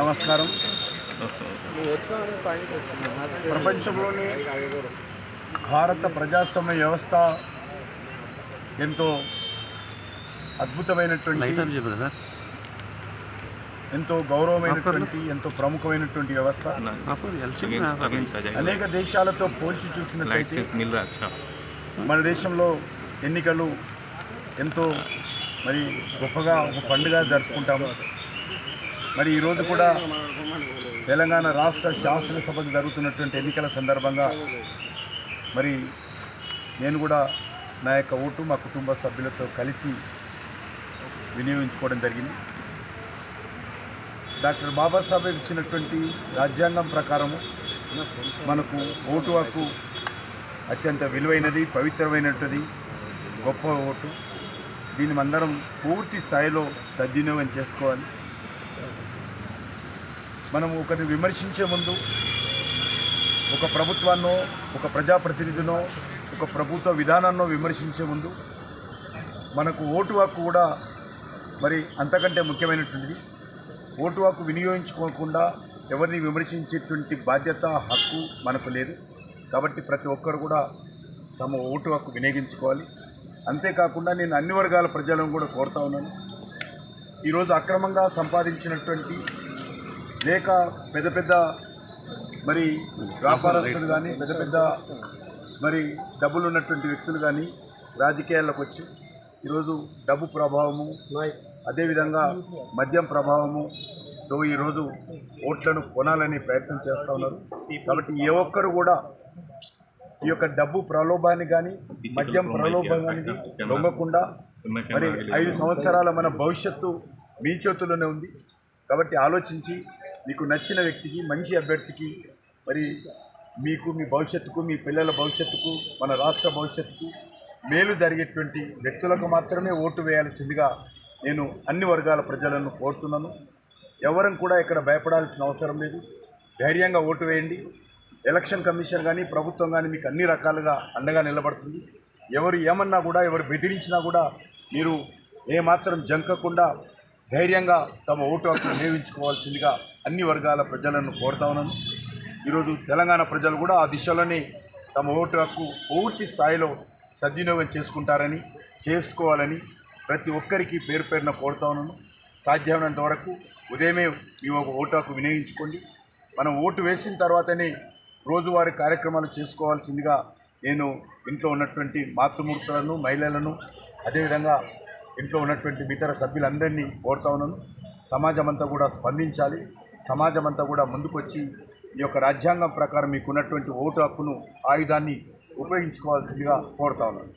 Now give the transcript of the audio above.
నమస్కారం. ప్రపంచంలోని భారత ప్రజాస్వామ్య వ్యవస్థ ఎంతో అద్భుతమైనటువంటి ఎంతో గౌరవమైనటువంటి ఎంతో ప్రముఖమైనటువంటి వ్యవస్థ. అనేక దేశాలతో పోల్చి చూసినట్లయితే మన దేశంలో ఎన్నికలు ఎంతో మరి గొప్పగా ఒక పండుగ జరుపుకుంటాము. మరి ఈరోజు కూడా తెలంగాణ రాష్ట్ర శాసనసభకు జరుగుతున్నటువంటి ఎన్నికల సందర్భంగా మరి నేను కూడా నా యొక్క ఓటు మా కుటుంబ సభ్యులతో కలిసి వినియోగించుకోవడం జరిగింది. డాక్టర్ బాబాసాహెబ్ ఇచ్చినటువంటి రాజ్యాంగం ప్రకారము మనకు ఓటు హక్కు అత్యంత విలువైనది పవిత్రమైనటువంటిది గొప్ప ఓటు. దీన్ని అందరం పూర్తి స్థాయిలో సద్వినియోగం చేసుకోవాలి. మనం ఒకరిని విమర్శించే ముందు ఒక ప్రభుత్వాన్నో ఒక ప్రజాప్రతినిధినో ఒక ప్రభుత్వ విధానాన్నో విమర్శించే ముందు మనకు ఓటు హక్కు కూడా మరి అంతకంటే ముఖ్యమైనటువంటిది. ఓటు హక్కు వినియోగించుకోకుండా ఎవరిని విమర్శించేటువంటి బాధ్యత హక్కు మనకు లేదు. కాబట్టి ప్రతి ఒక్కరు కూడా తమ ఓటు హక్కు వినియోగించుకోవాలి. అంతేకాకుండా నేను అన్ని వర్గాల ప్రజలను కూడా కోరుతా ఉన్నాను. ఈరోజు అక్రమంగా సంపాదించినటువంటి లేక పెద్ద పెద్ద మరి వ్యాపారస్తులు కానీ పెద్ద పెద్ద మరి డబ్బులు ఉన్నటువంటి వ్యక్తులు కానీ రాజకీయాల్లోకి వచ్చి ఈరోజు డబ్బు ప్రభావము అదేవిధంగా మద్యం ప్రభావము తో ఈరోజు ఓట్లను కొనాలని ప్రయత్నం చేస్తూ ఉన్నారు. కాబట్టి ఏ ఒక్కరు కూడా ఈ యొక్క డబ్బు ప్రలోభాన్ని కానీ మద్యం ప్రలోభానికి లొంగకుండా మరి ఐదు సంవత్సరాల మన భవిష్యత్తు మీ చేతుల్లోనే ఉంది. కాబట్టి ఆలోచించి మీకు నచ్చిన వ్యక్తికి మంచి అభ్యర్థికి మరి మీకు మీ భవిష్యత్తుకు మీ పిల్లల భవిష్యత్తుకు మన రాష్ట్ర భవిష్యత్తుకు మేలు జరిగేటువంటి వ్యక్తులకు మాత్రమే ఓటు వేయాల్సిందిగా నేను అన్ని వర్గాల ప్రజలను కోరుతున్నాను. ఎవరం కూడా ఇక్కడ భయపడాల్సిన అవసరం లేదు. ధైర్యంగా ఓటు వేయండి. ఎలక్షన్ కమిషన్ కానీ ప్రభుత్వం కానీ మీకు అన్ని రకాలుగా అండగా నిలబడుతుంది. ఎవరు ఏమన్నా కూడా ఎవరు బెదిరించినా కూడా మీరు ఏమాత్రం జంకకుండా ధైర్యంగా తమ ఓటు హక్కు వినియోగించుకోవాల్సిందిగా అన్ని వర్గాల ప్రజలను కోరుతా ఉన్నాను ఈరోజు తెలంగాణ ప్రజలు కూడా ఆ దిశలోనే తమ ఓటు హక్కు పూర్తి స్థాయిలో సద్వినియోగం చేసుకుంటారని చేసుకోవాలని ప్రతి ఒక్కరికి పేరు పేరున కోరుతా ఉన్నాను సాధ్యమైనంత వరకు ఉదయమే మీ ఒక ఓటు హక్కు వినియోగించుకోండి. మనం ఓటు వేసిన తర్వాతనే రోజువారీ కార్యక్రమాలు చేసుకోవాల్సిందిగా నేను ఇంట్లో ఉన్నటువంటి మాతృమూర్తులను మహిళలను అదేవిధంగా ఇంట్లో ఉన్నటువంటి ఇతర సభ్యులందరినీ కోరుతా ఉన్నాను. సమాజం అంతా కూడా స్పందించాలి. సమాజం అంతా కూడా ముందుకొచ్చి ఈ యొక్క రాజ్యాంగం ప్రకారం మీకున్నటువంటి ఓటు హక్కును ఆయుధాన్ని ఉపయోగించుకోవాల్సిందిగా కోరుతా ఉన్నాను.